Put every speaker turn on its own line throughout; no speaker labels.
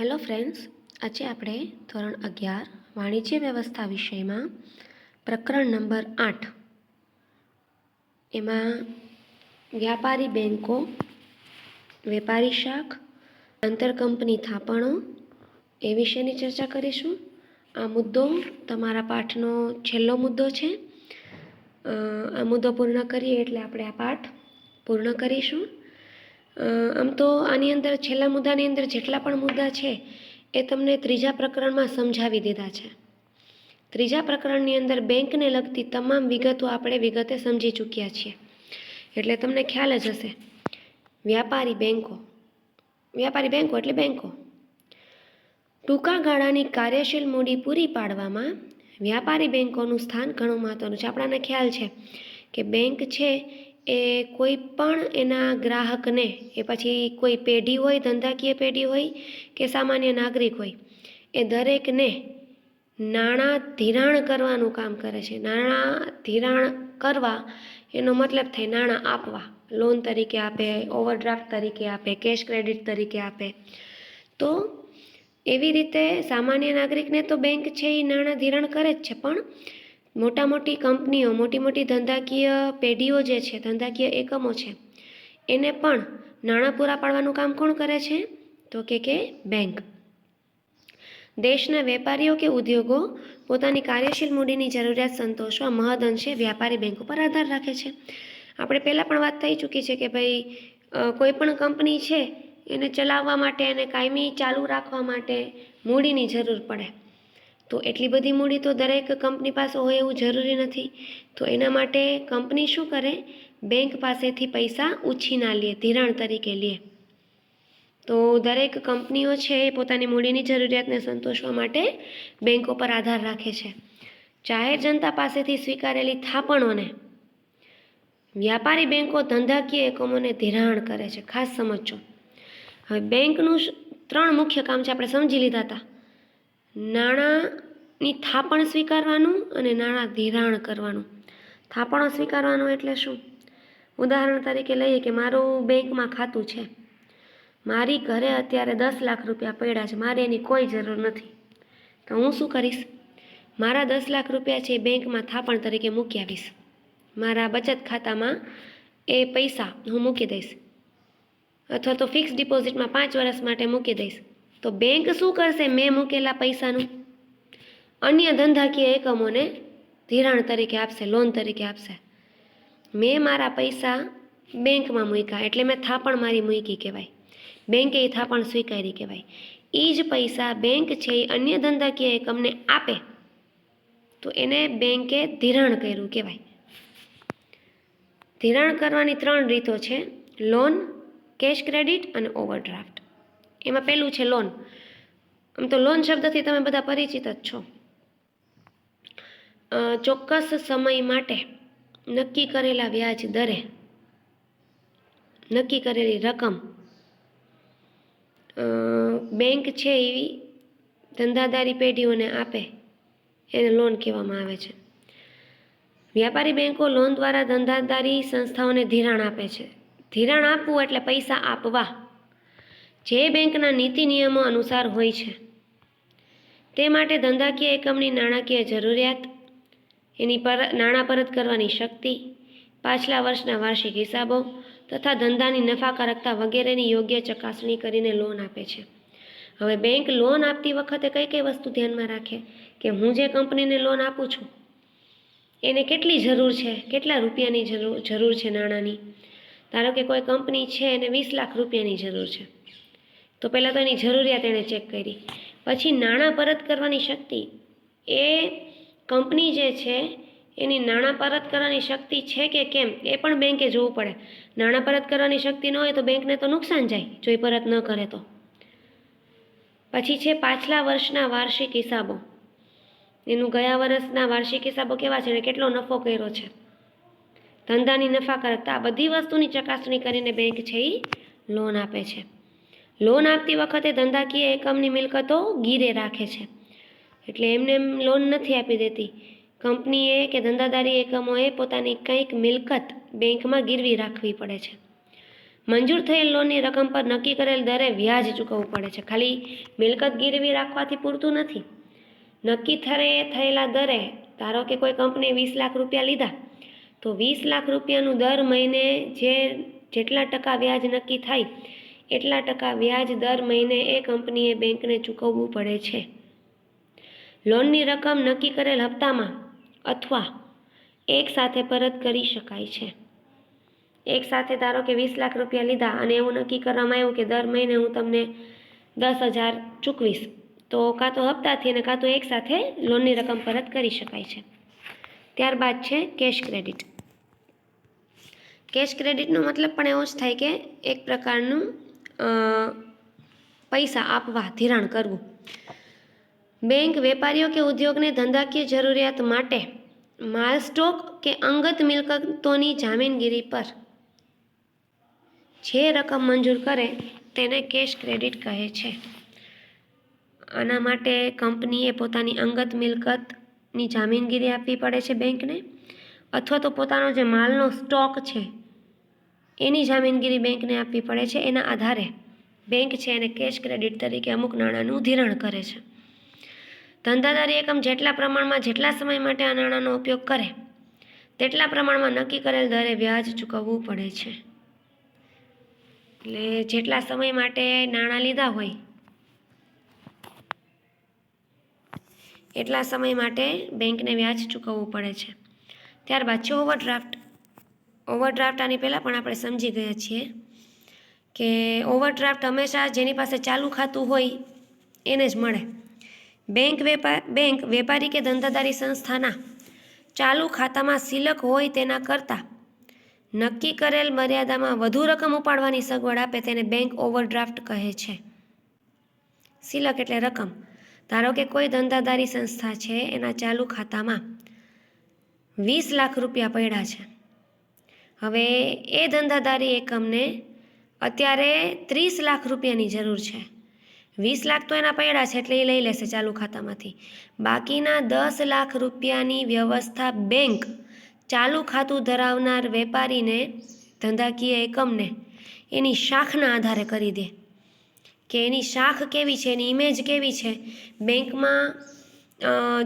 Hello friends આજે આપણે ધોરણ અગિયાર, વાણિજ્ય વ્યવસ્થા વિષયમાં પ્રકરણ નંબર આઠ. એમાં વ્યાપારી બેન્કો વેપારી શાખ આંતરકંપની થાપણો એ વિશેની ચર્ચા કરીશું. આ મુદ્દો તમારા પાઠનો છેલ્લો મુદ્દો છે. આ મુદ્દો પૂર્ણ કરીએ એટલે આપણે આ પાઠ પૂર્ણ કરીશું. આમ તો આની અંદર, છેલ્લા મુદ્દાની અંદર જેટલા પણ મુદ્દા છે, એ તમને ત્રીજા પ્રકરણમાં સમજાવી દીધા છે. ત્રીજા પ્રકરણની અંદર બેંકને લગતી તમામ વિગતો આપણે વિગતે સમજી ચૂક્યા છીએ. એટલે તમને ખ્યાલ જ હશે. વ્યાપારી બેંકો. વ્યાપારી બેન્કો એટલે બેન્કો ટૂંકા ગાળાની કાર્યશીલ મૂડી પૂરી પાડવામાં વ્યાપારી બેન્કોનું સ્થાન ઘણું મહત્વનું છે. આપણાને ખ્યાલ છે કે બેંક છે એ કોઈ પણ એના ગ્રાહકને, એ પછી કોઈ પેઢી હોય, ધંધાકીય પેઢી હોય કે સામાન્ય નાગરિક હોય, એ દરેકને નાણાં ધિરાણ કરવાનું કામ કરે છે. નાણાં ધિરાણ કરવા, એનો મતલબ થાય નાણાં આપવા. લોન તરીકે આપે ઓવરડ્રાફ્ટ તરીકે આપે કેશ ક્રેડિટ તરીકે આપે. તો એવી રીતે સામાન્ય નાગરિકને તો બેંક છે એ નાણાં ધિરાણ કરે જ છે, પણ મોટા મોટી કંપનીઓ મોટી મોટી ધંધાકીય પેઢીઓ જે છે, ધંધાકીય એકમો છે, એને પણ નાણાં પૂરા પાડવાનું કામ કોણ કરે છે? તો કે કે બેંક. દેશના વેપારીઓ કે ઉદ્યોગો પોતાની કાર્યશીલ મૂડીની જરૂરિયાત સંતોષવા મહદઅંશે વ્યાપારી બેંકો પર આધાર રાખે છે. આપણે પહેલાં પણ વાત થઈ ચૂકી છે કે ભાઈ કોઈ પણ કંપની છે, એને ચલાવવા માટે એને કાયમી ચાલુ રાખવા માટે મૂડીની જરૂર પડે. તો એટલી બધી મૂડી તો દરેક કંપની પાસે હોય એવું જરૂરી નથી. તો એના માટે કંપની શું કરે? બેંક પાસેથી પૈસા ઉછીના લે, ધિરાણ તરીકે લે. તો દરેક કંપનીઓ છે એ પોતાની મૂડીની જરૂરિયાતને સંતોષવા માટે બેંકો પર આધાર રાખે છે. જાહેર જનતા પાસેથી સ્વીકારેલી થાપણોને વ્યાપારી બેંકો ધંધાકીય એકમોને ધિરાણ કરે છે. ખાસ સમજો હવે બેંકનું ત્રણ મુખ્ય કામ છે, આપણે સમજી લીધા હતા. નાણાંની થાપણ સ્વીકારવાનું અને નાણાં ધિરાણ કરવાનું. થાપણો સ્વીકારવાનું એટલે શું? ઉદાહરણ તરીકે લઈએ કે મારું બેંકમાં ખાતું છે. મારી ઘરે અત્યારે દસ લાખ રૂપિયા પડ્યા છે, મારે એની કોઈ જરૂર નથી. તો હું શું કરીશ? મારા દસ લાખ રૂપિયા છે એ બેંકમાં થાપણ તરીકે મૂકી આવીશ. મારા બચત ખાતામાં એ પૈસા હું મૂકી દઈશ. અથવા તો ફિક્સ ડિપોઝિટમાં પાંચ વર્ષ માટે મૂકી દઈશ. તો બેંક શું કરશે? મેં મૂકેલા પૈસાનું. અન્ય ધંધાકીય એકમોને ધિરાણ તરીકે આપશે લોન તરીકે આપશે. મેં મારા પૈસા બેંકમાં મૂક્યા, એટલે મેં થાપણ મારી મૂકી કહેવાય. બેંકે એ થાપણ સ્વીકારી કહેવાય. એ જ પૈસા બેંક છે એ અન્ય ધંધાકીય એકમને આપે. તો એને બેંકે ધિરાણ કર્યું કહેવાય. ધિરાણ કરવાની ત્રણ રીતો છે. લોન કેશ ક્રેડિટ અને ઓવરડ્રાફ્ટ એમાં પહેલું છે લોન. આમ તો લોન શબ્દથી તમે બધા પરિચિત જ છો. ચોક્કસ સમય માટે નક્કી કરેલા વ્યાજ દરે નક્કી કરેલી રકમ બેંક છે એવી ધંધાદારી પેઢીઓને આપે એને લોન કહેવામાં આવે છે. વ્યાપારી બેંકો લોન દ્વારા ધંધાદારી સંસ્થાઓને ધિરાણ આપે છે. ધિરાણ આપવું એટલે પૈસા આપવા. જે બેંકના નીતિ નિયમો અનુસાર હોય છે. તે માટે ધંધાકીય એકમની નાણાકીય જરૂરિયાત, એની પર, નાણાં પરત કરવાની શક્તિ, પાછલા વર્ષના વાર્ષિક હિસાબો તથા ધંધાની નફાકારકતા વગેરેની યોગ્ય ચકાસણી કરીને લોન આપે છે. હવે બેંક લોન આપતી વખતે કઈ કઈ વસ્તુ ધ્યાનમાં રાખે કે હું જે કંપનીને લોન આપું છું? એને કેટલી જરૂર છે? કેટલા રૂપિયાની જરૂર જરૂર છે નાણાંની? ધારો કે કોઈ કંપની છે એને વીસ લાખ રૂપિયાની જરૂર છે. તો પહેલાં તો એની જરૂરિયાત એણે ચેક કરી. પછી નાણાં પરત કરવાની શક્તિ. એ કંપની જે છે, એની નાણાં પરત કરવાની શક્તિ છે કે કેમ? એ પણ બેંકે જોવું પડે. નાણાં પરત કરવાની શક્તિ ન હોય તો બેંકને તો નુકસાન જાય, જો એ પરત ન કરે તો. પછી છે પાછલા વર્ષના વાર્ષિક હિસાબો. એનું ગયા વર્ષના વાર્ષિક હિસાબો કેવા છે અને કેટલો નફો કર્યો છે? ધંધાની નફાકારકતા, આ બધી વસ્તુની ચકાસણી કરીને બેંક છે એ લોન આપે છે. લોન આપતી વખતે ધંધાકીય એકમની મિલકતો ગીરે રાખે છે. એટલે એમને એમ લોન નથી આપી દેતી. કંપનીએ કે ધંધાદારી એકમોએ પોતાની કંઈક મિલકત બેંકમાં ગીરવી રાખવી પડે છે. મંજૂર થયેલ લોનની રકમ પર નક્કી કરેલ દરે વ્યાજ ચૂકવવું પડે છે. ખાલી મિલકત ગીરવી રાખવાથી પૂરતું નથી. નક્કી થરે થયેલા દરે, ધારો કે કોઈ કંપનીએ વીસ લાખ રૂપિયા લીધા, તો વીસ લાખ રૂપિયાનું દર મહિને જે જેટલા ટકા વ્યાજ નક્કી થાય એટલા ટકા વ્યાજ દર મહિને એ કંપનીએ બેંકને ચૂકવવું પડે છે. લોનની રકમ નક્કી કરેલ હપ્તામાં અથવા એક સાથે પરત કરી શકાય છે. એક સાથે ધારો કે વીસ લાખ રૂપિયા લીધા અને એવું નક્કી કરવામાં આવ્યું કે દર મહિને હું તમને દસ હજાર ચૂકવીશ, તો કાં તો હપ્તાથી અને કાં તો એક સાથે લોનની રકમ પરત કરી શકાય છે. ત્યારબાદ છે કેશ ક્રેડિટ. કેશ ક્રેડિટનો મતલબ પણ એવો જ થાય કે એક પ્રકારનું પૈસા આપવા ધિરાણ કરવું. બેંક વેપારીઓ કે ઉદ્યોગને ધંધાકીય જરૂરિયાત માટે માલ સ્ટોક કે અંગત મિલકતોની જામીનગીરી પર જે રકમ મંજૂર કરે તેને કેશ ક્રેડિટ કહે છે. આના માટે કંપનીએ પોતાની અંગત મિલકતની જામીનગીરી આપવી પડે છે બેંકને, અથવા તો પોતાનો જે માલનો સ્ટોક છે એની જામીનગીરી બેંકને આપવી પડે છે. એના આધારે બેંક છે એને કેશ ક્રેડિટ તરીકે અમુક નાણાંનું ધિરાણ કરે છે. ધંધાદારી એકમ જેટલા પ્રમાણમાં જેટલા સમય માટે આ નાણાંનો ઉપયોગ કરે, તેટલા પ્રમાણમાં નક્કી કરેલ દરે વ્યાજ ચૂકવવું પડે છે. એટલે જેટલા સમય માટે નાણાં લીધા હોય, એટલા સમય માટે બેંકને વ્યાજ ચૂકવવું પડે છે. ત્યારબાદ છે ઓવરડ્રાફ્ટ ઓવરડ્રાફ્ટ આની પહેલાં પણ આપણે સમજી ગયા છીએ કે ઓવરડ્રાફ્ટ હંમેશા જેની પાસે ચાલુ ખાતું હોય એને જ મળે. બેંક વેપાર બેંક વેપારી કે ધંધાદારી સંસ્થાના ચાલુ ખાતામાં સિલક હોય તેના કરતાં નક્કી કરેલ મર્યાદામાં વધુ રકમ ઉપાડવાની સગવડ આપે તેને બેંક ઓવરડ્રાફ્ટ કહે છે. સિલક એટલે રકમ. ધારો કે કોઈ ધંધાદારી સંસ્થા છે, એના ચાલુ ખાતામાં વીસ લાખ રૂપિયા પડ્યા છે. હવે એ ધંધાદારી એકમને અત્યારે ત્રીસ લાખ રૂપિયાની જરૂર છે. વીસ લાખ તો એના પડ્યા છે એટલે એ લઈ લેશે ચાલુ ખાતામાંથી. બાકીના દસ લાખ રૂપિયાની વ્યવસ્થા બેંક ચાલુ ખાતું ધરાવનાર વેપારીને, ધંધાકીય એકમને, એની શાખના આધારે કરી દે. કે એની શાખ કેવી છે, એની ઇમેજ કેવી છે? બેંકમાં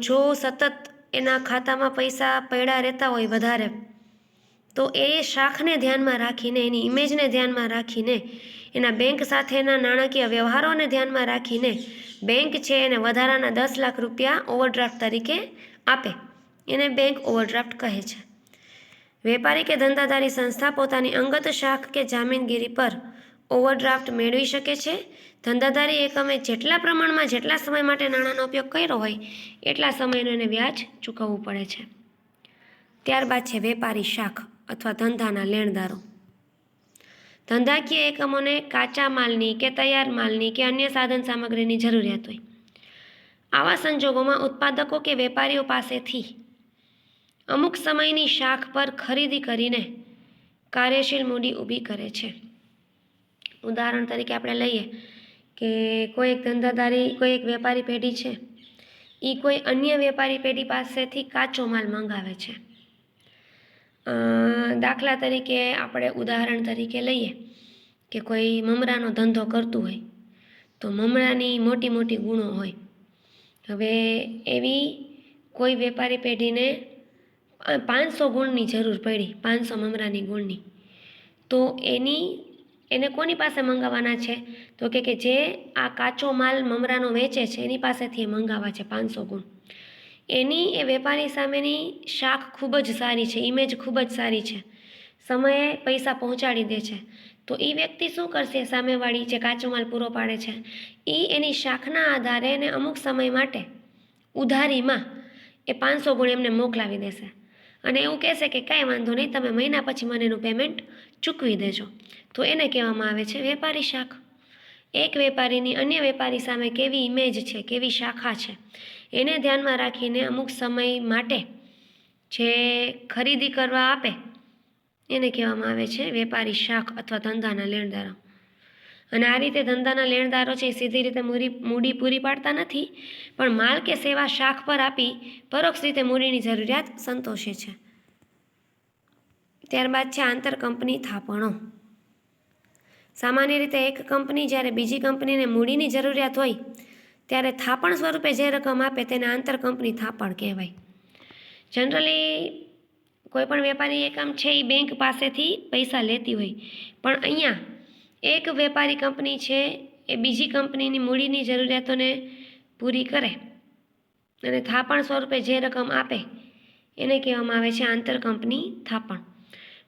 જો સતત એના ખાતામાં પૈસા પડ્યા રહેતા હોય વધારે તો એ શાખને ધ્યાનમાં રાખીને, એની ઇમેજને ધ્યાનમાં રાખીને, એના બેંક સાથેના નાણાકીય વ્યવહારોને ધ્યાનમાં રાખીને બેંક છે એને વધારાના દસ લાખ રૂપિયા ઓવરડ્રાફ્ટ તરીકે આપે. એને બેંક ઓવરડ્રાફ્ટ કહે છે. વેપારી કે ધંધાધારી સંસ્થા પોતાની અંગત શાખ કે જામીનગીરી પર ઓવરડ્રાફ્ટ મેળવી શકે છે. ધંધાધારી એકમે જેટલા પ્રમાણમાં, જેટલા સમય માટે નાણાંનો ઉપયોગ કર્યો હોય, એટલા સમયનું એને વ્યાજ ચૂકવવું પડે છે. ત્યારબાદ છે વેપારી શાખ. અથવા ધંધાના લેણદારો. ધંધાકીય એકમોને કાચા માલની કે તૈયાર માલની કે અન્ય સાધન સામગ્રીની જરૂરિયાત હોય. આવા સંજોગોમાં ઉત્પાદકો કે વેપારીઓ પાસેથી અમુક સમયની શાખ પર ખરીદી કરીને કાર્યશીલ મૂડી ઊભી કરે છે. ઉદાહરણ તરીકે આપણે લઈએ કે કોઈ એક ધંધાદારી, કોઈ એક વેપારી પેઢી છે. એ કોઈ અન્ય વેપારી પેઢી પાસેથી કાચો માલ મંગાવે છે. દાખલા તરીકે આપણે ઉદાહરણ તરીકે લઈએ કે કોઈ મમરાનો ધંધો કરતું હોય, તો મમરાની મોટી મોટી ગુણો હોય. હવે એવી કોઈ વેપારી પેઢીને પાંચસો ગુણની જરૂર પડી, પાંચસો મમરાની ગુણની. તો એની, એને કોની પાસે મંગાવવાના છે? તો કે જે આ કાચો માલ મમરાનો વેચે છે, એની પાસેથી એ મંગાવવા છે પાંચસો ગુણ. એની, એ વેપારી સામેની શાખ ખૂબ જ સારી છે ઇમેજ ખૂબ જ સારી છે. સમયે પૈસા પહોંચાડી દે છે. તો એ વ્યક્તિ શું કરશે? સામેવાળી જે કાચો માલ પૂરો પાડે છે એ એની શાખના આધારે એને અમુક સમય માટે ઉધારીમાં એ પાંચસો ગુણ એમને મોકલાવી દેશે. અને એવું કહેશે કે કાંઈ વાંધો નહીં, તમે મહિના પછી મને એનું પેમેન્ટ ચૂકવી દેજો. તો એને કહેવામાં આવે છે વેપારી શાખ. એક વેપારીની અન્ય વેપારી સામે કેવી ઇમેજ છે, કેવી શાખા છે એને ધ્યાનમાં રાખીને અમુક સમય માટે જે ખરીદી કરવા આપે, એને કહેવામાં આવે છે વેપારી શાખ અથવા ધંધાના લેણદારો. અને આ રીતે ધંધાના લેણદારો છે સીધી રીતે મૂડી મૂડી પૂરી પાડતા નથી, પણ માલ કે સેવા શાખ પર આપી પરોક્ષ રીતે મૂડીની જરૂરિયાત સંતોષે છે. ત્યારબાદ છે આંતર કંપની થાપણો. સામાન્ય રીતે એક કંપની જ્યારે બીજી કંપનીને મૂડીની જરૂરિયાત હોય ત્યારે થાપણ સ્વરૂપે જે રકમ આપે તેને આંતર કંપની થાપણ કહેવાય. જનરલી કોઈપણ વેપારી એકમ છે એ બેંક પાસેથી પૈસા લેતી હોય. પણ અહીંયા એક વેપારી કંપની છે એ બીજી કંપનીની મૂડીની જરૂરિયાતોને પૂરી કરે અને થાપણ સ્વરૂપે જે રકમ આપે એને કહેવામાં આવે છે આંતર કંપની થાપણ.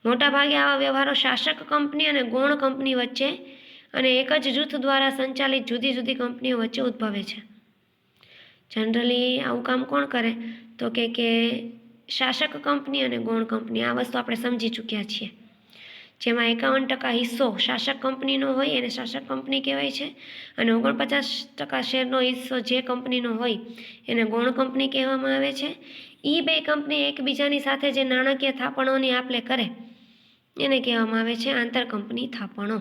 મોટાભાગે આવા વ્યવહારો શાસક કંપની અને ગૌણ કંપની વચ્ચે અને એક જ જૂથ દ્વારા સંચાલિત જુદી જુદી કંપનીઓ વચ્ચે ઉદ્ભવે છે. જનરલી આવું કામ કોણ કરે? તો કે કે શાસક કંપની અને ગૌણ કંપની. આ વસ્તુ આપણે સમજી ચૂક્યા છીએ. જેમાં એકાવન ટકા હિસ્સો શાસક કંપનીનો હોય, એને શાસક કંપની કહેવાય છે. અને ઓગણપચાસ ટકા શેરનો હિસ્સો જે કંપનીનો હોય, એને ગૌણ કંપની કહેવામાં આવે છે. એ બે કંપની એકબીજાની સાથે જે નાણાકીય થાપણોની આપલે કરે, એને કહેવામાં આવે છે આંતર કંપની થાપણો.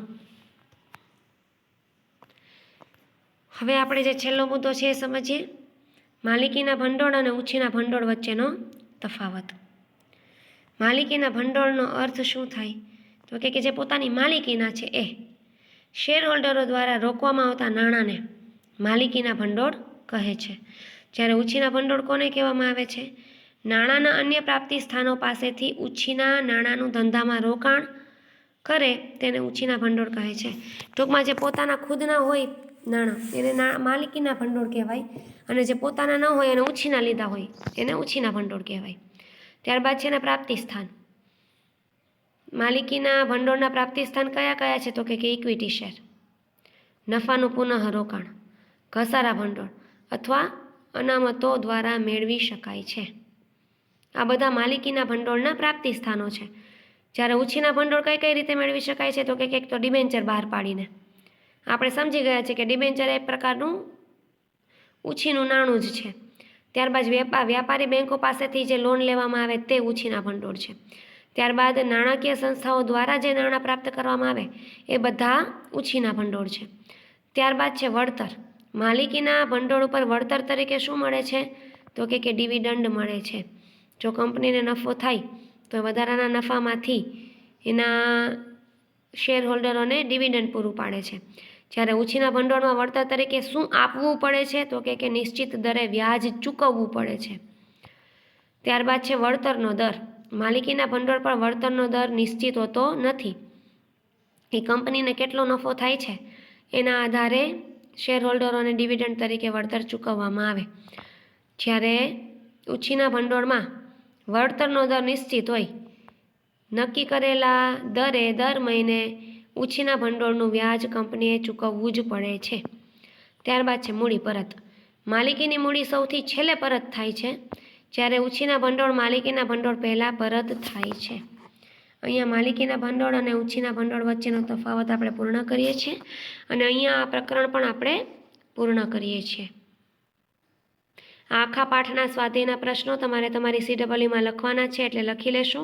હવે આપણે જે છેલ્લો મુદ્દો છે એ સમજીએ. માલિકીના ભંડોળ અને ઉછીના ભંડોળ વચ્ચેનો તફાવત. માલિકીના ભંડોળનો અર્થ શું થાય? તો કે જે પોતાની માલિકીના છે એ શેર હોલ્ડરો દ્વારા રોકવામાં આવતા નાણાંને માલિકીના ભંડોળ કહે છે. જ્યારે ઉછીના ભંડોળ કોને કહેવામાં આવે છે? નાણાંના અન્ય પ્રાપ્તિ સ્થાનો પાસેથી ઉછીના નાણાંનું ધંધામાં રોકાણ કરે તેને ઉછીના ભંડોળ કહે છે. ટૂંકમાં જે પોતાના ખુદના હોય નાણાં. એને ના, માલિકીના ભંડોળ કહેવાય. અને જે પોતાના ન હોય એને ઉછીના લીધા હોય, એને ઉછીના ભંડોળ કહેવાય. ત્યારબાદ છે એના પ્રાપ્તિ સ્થાન માલિકીના ભંડોળના પ્રાપ્તિ સ્થાન કયા કયા છે? તો કે ઇક્વિટી શેર નફાનું પુનઃ રોકાણ. ઘસારા ભંડોળ. અથવા અનામતો દ્વારા મેળવી શકાય છે. આ બધા માલિકીના ભંડોળના પ્રાપ્તિ સ્થાનો છે. જ્યારે ઉછીના ભંડોળ કઈ કઈ રીતે મેળવી શકાય છે? તો કે કંઈક તો ડિબેન્ચર બહાર પાડીને. આપણે સમજી ગયા છે કે ડિબેન્ચર એક પ્રકારનું ઉછીનું નાણું જ છે. ત્યારબાદ વેપાર વ્યાપારી બેંકો પાસેથી જે લોન લેવામાં આવે તે ઉછીના ભંડોળ છે. ત્યારબાદ નાણાકીય સંસ્થાઓ દ્વારા જે નાણાં પ્રાપ્ત કરવામાં આવે એ બધા ઉછીના ભંડોળ છે. ત્યારબાદ છે વળતર. માલિકીના ભંડોળ ઉપર વળતર તરીકે શું મળે છે? તો કે કે ડિવિડન્ડ મળે છે. જો કંપનીને નફો થાય, તો વધારાના નફામાંથી એના શેર હોલ્ડરોને ડિવિડન્ડ પૂરું પાડે છે. જ્યારે ઉછીના ભંડોળમાં વળતર તરીકે શું આપવું પડે છે, તો કે કે નિશ્ચિત દરે વ્યાજ ચૂકવવું પડે છે. ત્યારબાદ છે વળતરનો દર. માલિકીના ભંડોળ પર વળતરનો દર નિશ્ચિત હોતો નથી. એ કંપનીને કેટલો નફો થાય છે? એના આધારે શેર હોલ્ડરોને ડિવિડન્ડ તરીકે વળતર ચૂકવવામાં આવે. જ્યારે ઉછીના ભંડોળમાં વળતરનો દર નિશ્ચિત હોય, નક્કી કરેલા દરે દર મહિને ઉછીના ભંડોળનું વ્યાજ કંપનીએ ચૂકવવું જ પડે છે. ત્યારબાદ છે મૂડી પરત. માલિકીની મૂડી સૌથી છેલ્લે પરત થાય છે, જ્યારે ઉછીના ભંડોળ માલિકીના ભંડોળ પહેલાં પરત થાય છે. અહીંયા માલિકીના ભંડોળ અને ઉછીના ભંડોળ વચ્ચેનો તફાવત આપણે પૂર્ણ કરીએ છીએ અને અહીંયા આ પ્રકરણ પણ આપણે પૂર્ણ કરીએ છીએ. આખા પાઠના સ્વાધ્યાયના પ્રશ્નો તમારે તમારી સીડબલ્યુમાં લખવાના છે એટલે લખી લેશો.